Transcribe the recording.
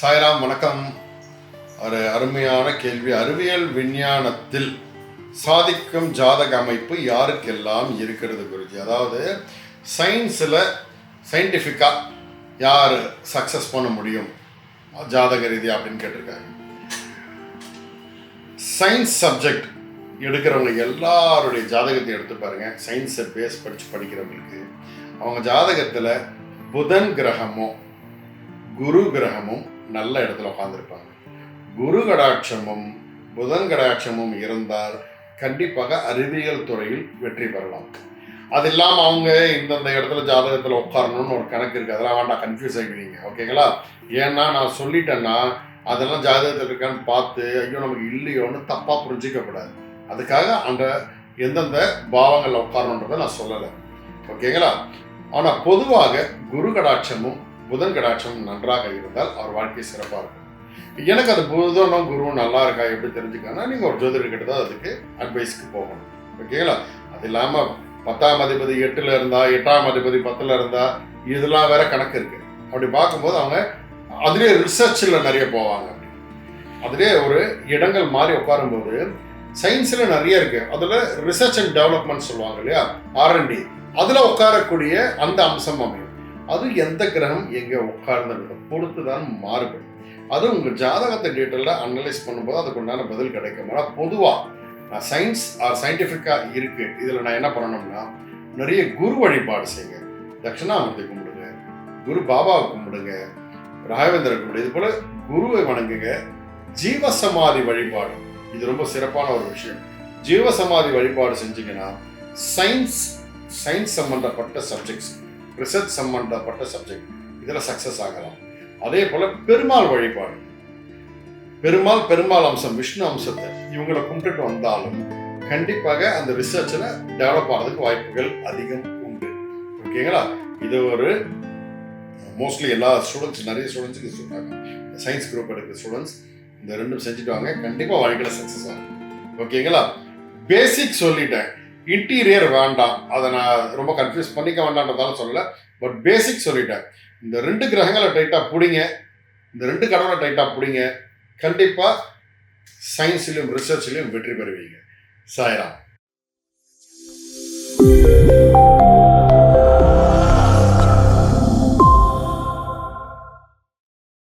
சாய்ராம் வணக்கம். ஒரு அருமையான கேள்வி. அறிவியல் விஞ்ஞானத்தில் சாதிக்கும் ஜாதக அமைப்பு யாருக்கெல்லாம் இருக்கிறது குருஜி? அதாவது சயின்ஸில் சயின்டிஃபிக்காக யார் சக்ஸஸ் பண்ண முடியும்? ஜாதக ரீதியாக அப்படின்னு கேட்டிருக்காங்க. சயின்ஸ் சப்ஜெக்ட் எடுக்கிறவங்க எல்லாருடைய ஜாதகத்தை எடுத்து பாருங்கள் சயின்ஸை பேஸ் படித்து படிக்கிறவங்களுக்கு அவங்க ஜாதகத்தில் புதன் கிரகமும் குரு கிரகமும் நல்ல இடத்துல உட்காந்துருப்பாங்க குரு கடாட்சமும் புதன் கடாட்சமும் இருந்தால் கண்டிப்பாக அறிவியல் துறையில் வெற்றி பெறலாம். அது இல்லாமல் அவங்க இந்தந்த இடத்துல ஜாதகத்தில் உட்காரணும்னு ஒரு கணக்கு இருக்குது அதெல்லாம் வேண்டாம் கன்ஃபியூஸ் ஆகிடுவீங்க ஓகேங்களா ஏன்னா நான் சொல்லிட்டேன்னா அதெல்லாம் ஜாதகத்தில் இருக்கான்னு பார்த்து ஐயோ நமக்கு இல்லையோன்னு தப்பாக புரிஞ்சிக்கக்கூடாது அதுக்காக அந்த எந்தெந்த பாவங்களில் உட்காரணுன்றதை நான் சொல்லலை. ஓகேங்களா ஆனால் பொதுவாக குரு கடாட்சமும் புதன் கடாட்சம் நன்றாக இருந்தால் அவர் வாழ்க்கை சிறப்பாக இருக்கும். எனக்கு அது புதனும் குருவும் நல்லா இருக்கா எப்படி தெரிஞ்சுக்கன்னா நீங்கள் ஒரு ஜோதிடர்கிட்ட தான் அதுக்கு அட்வைஸ்க்கு போகணும். ஓகேங்களா அது இல்லாமல் பத்தாம் அதிபதி எட்டில் இருந்தா எட்டாம் அதிபதி பத்தில் இருந்தா இதெல்லாம் வேற கணக்கு இருக்கு. அப்படி பார்க்கும்போது அவங்க அதுலேயே ரிசர்ச்சில் நிறைய போவாங்க. அதுலேயே ஒரு இடங்கள் மாறி உட்காரும்போது சயின்ஸில் நிறைய இருக்கு. அதில் ரிசர்ச் அண்ட் டெவலப்மெண்ட் சொல்லுவாங்க இல்லையா? ஆர்என்டி அதில் உட்காரக்கூடிய அந்த அம்சம் அமையும். அது எந்த கிரகம் எங்கே உட்கார்ந்ததை பொறுத்து தான் மாறுபடும். அது உங்கள் ஜாதகத்தை டீட்டெயிலாக அனலைஸ் பண்ணும்போது அதுக்குண்டான பதில் கிடைக்கும். ஆனால் பொதுவாக சயின்ஸ் ஆர் சயின்டிஃபிக்காக இருக்குது இதில் நான் என்ன பண்ணணும்னா நிறைய குரு வழிபாடு செய்யுங்க. தட்சிணாமூர்த்தி கும்பிடுங்க. குரு பாபாவை கும்பிடுங்க. ராகவேந்திர கும்பிடு இது போல் குருவை வணங்குங்க. ஜீவசமாதி வழிபாடு. இது ரொம்ப சிறப்பான ஒரு விஷயம். ஜீவசமாதி வழிபாடு செஞ்சீங்கன்னா சயின்ஸ் சயின்ஸ் சம்மந்தப்பட்ட சப்ஜெக்ட்ஸ் ரிசர்ச் சம்பந்தப்பட்ட சப்ஜெக்ட் இதில் சக்ஸஸ் ஆகலாம். அதே போல பெருமாள் வழிபாடு. பெருமாள் பெருமாள் அம்சம் விஷ்ணு அம்சத்தை இவங்களை கும்பிட்டுட்டு வந்தாலும் கண்டிப்பாக அந்த ரிசர்ச்சில் டெவலப் ஆகிறதுக்கு வாய்ப்புகள் அதிகம் உண்டு. ஓகேங்களா இது ஒரு மோஸ்ட்லி எல்லா ஸ்டூடெண்ட்ஸ் நிறைய ஸ்டூடெண்ட்ஸுக்கு சொல்கிறாங்க சயின்ஸ் குரூப் எடுக்கிற ஸ்டூடெண்ட்ஸ் இந்த ரெண்டும் செஞ்சுட்டு வாங்க. கண்டிப்பாக வாழ்க்கையில் சக்ஸஸ் ஆகும். ஓகேங்களா பேசிக் சொல்லிட்டேன். இன்டீரியர் வேண்டாம். அதை நான் ரொம்ப கன்ஃபியூஸ் பண்ணிக்க வேண்டாம்ன்றதால சொல்லலை. பட் பேசிக் சொல்லிட்டேன். இந்த ரெண்டு கிரகங்களை டைட்டாக பிடிங்க. இந்த ரெண்டு கடவுளை டைட்டாக பிடிங்க. கண்டிப்பாக சயின்ஸ்லையும் ரிசர்ச்லையும் வெற்றி பெறுவீங்க. சாய்ராம்.